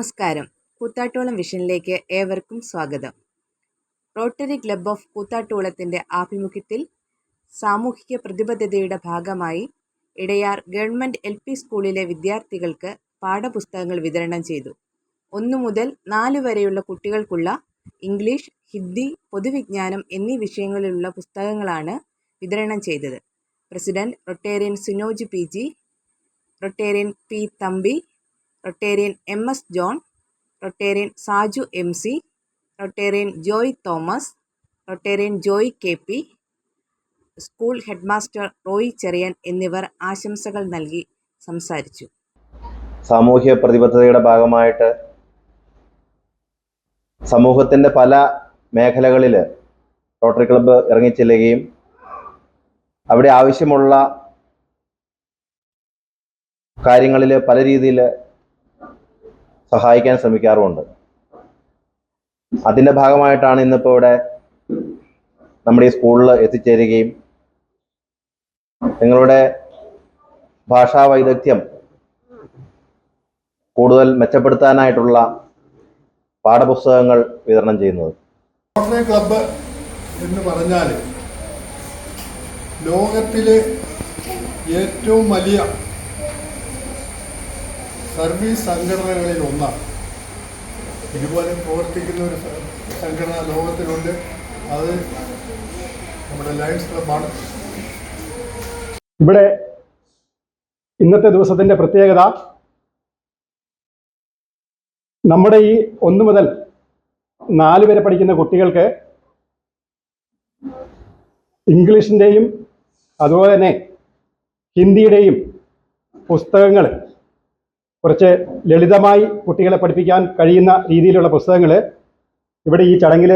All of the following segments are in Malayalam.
നമസ്കാരം. കൂത്താട്ടോളം വിഷനിലേക്ക് ഏവർക്കും സ്വാഗതം. റോട്ടറി ക്ലബ് ഓഫ് കൂത്താട്ടോളത്തിന്റെ ആഭിമുഖ്യത്തിൽ സാമൂഹിക പ്രതിബദ്ധതയുടെ ഭാഗമായി ഇടയാർ ഗവൺമെന്റ് എൽ പി സ്കൂളിലെ വിദ്യാർത്ഥികൾക്ക് പാഠപുസ്തകങ്ങൾ വിതരണം ചെയ്തു. ഒന്നു മുതൽ നാല് വരെയുള്ള കുട്ടികൾക്കുള്ള ഇംഗ്ലീഷ് ഹിന്ദി പൊതുവിജ്ഞാനം എന്നീ വിഷയങ്ങളിലുള്ള പുസ്തകങ്ങളാണ് വിതരണം ചെയ്തത്. President Rotarian Sunoj P G Rotarian P Thampi Rotarian M S John Rotarian Saju M C Rotarian Joy Thomas Rotarian Joy K P school headmaster Roy Cherian എന്നിവർ ആശംസകൾ നൽകി സംസാരിച്ചു. സാമൂഹ്യ പ്രതിബദ്ധതയുടെ ഭാഗമായിട്ട് സമൂഹത്തിന്റെ പല മേഖലകളിൽ റോട്ടറി ക്ലബ്ബ് ഇറങ്ങിച്ചെല്ലുകയും അവിടെ ആവശ്യമുള്ള കാര്യങ്ങളിൽ പല രീതിയിൽ സഹായിക്കാൻ ശ്രമിക്കാറുമുണ്ട്. അതിന്റെ ഭാഗമായിട്ടാണ് ഇന്നിപ്പോൾ ഇവിടെ നമ്മുടെ ഈ സ്കൂളിൽ എത്തിച്ചേരുകയും നിങ്ങളുടെ ഭാഷാ വൈദഗ്ധ്യം കൂടുതൽ മെച്ചപ്പെടുത്താനായിട്ടുള്ള പാഠപുസ്തകങ്ങൾ വിതരണം ചെയ്യുന്നത്. ക്ലബ്ബ് എന്ന് പറഞ്ഞാൽ ലോകത്തിലെ ഏറ്റവും വലിയ സർവീസ് സംഘടനകളിൽ ഒന്നാണ്. ഇതുപോലെ പ്രവർത്തിക്കുന്ന ഒരു സംഘടന ലോകത്തിലുണ്ട്. അത് നമ്മുടെ ലയൺസ് ക്ലബാണ് ഇവിടെ ഇന്നത്തെ ദിവസത്തിന്റെ പ്രത്യേകത നമ്മുടെ ഈ ഒന്ന് മുതൽ നാല് വരെ പഠിക്കുന്ന കുട്ടികൾക്ക് ഇംഗ്ലീഷിന്റെയും അതുപോലെ തന്നെ ഹിന്ദിയുടെയും പുസ്തകങ്ങൾ കുറച്ച് ലളിതമായി കുട്ടികളെ പഠിപ്പിക്കാൻ കഴിയുന്ന രീതിയിലുള്ള പുസ്തകങ്ങൾ ഇവിടെ ഈ ചടങ്ങിൽ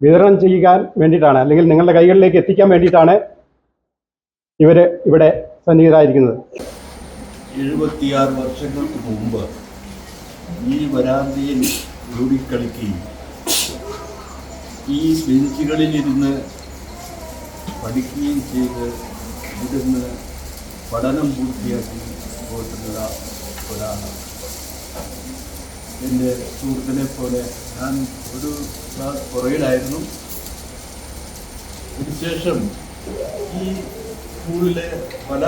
വിതരണം ചെയ്യാൻ വേണ്ടിയിട്ടാണ് അല്ലെങ്കിൽ നിങ്ങളുടെ കൈകളിലേക്ക് എത്തിക്കാൻ വേണ്ടിയിട്ടാണ് ഇവർ ഇവിടെ സന്നിഹിതരായിരിക്കുന്നത്. എഴുപത്തിയാറ് വർഷങ്ങൾക്ക് മുമ്പ് ഈ വരാന്തയിൽ ഓടിക്കളിക്കുകയും ഈ ബെഞ്ചുകളിൽ ഇരുന്ന് പഠിക്കുകയും ചെയ്ത് ഇരുന്ന് പഠനം പൂർത്തിയാക്കി പോയിട്ടുള്ള ഒരാളാണ് എന്റെ സുഹൃത്തിനെ പോലെ ഞാൻ ഒരു ക്ലാസ് പുറകിലായിരുന്നു. അതിനുശേഷം ഈ സ്കൂളിലെ പല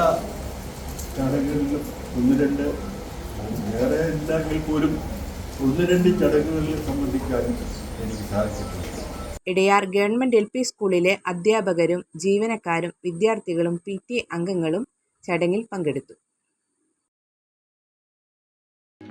ചടങ്ങുകളിലും ഒന്ന് രണ്ട് വേറെ ഇല്ലെങ്കിൽ പോലും ഒന്ന് രണ്ട് ചടങ്ങുകളിൽ സംബന്ധിക്കാനും എനിക്ക് സാധിച്ചിട്ടുണ്ട്. ഇടയാർ ഗവൺമെന്റ് എൽ പി സ്കൂളിലെ അധ്യാപകരും ജീവനക്കാരും വിദ്യാർത്ഥികളും പി ടി അംഗങ്ങളും ചടങ്ങിൽ പങ്കെടുത്തു.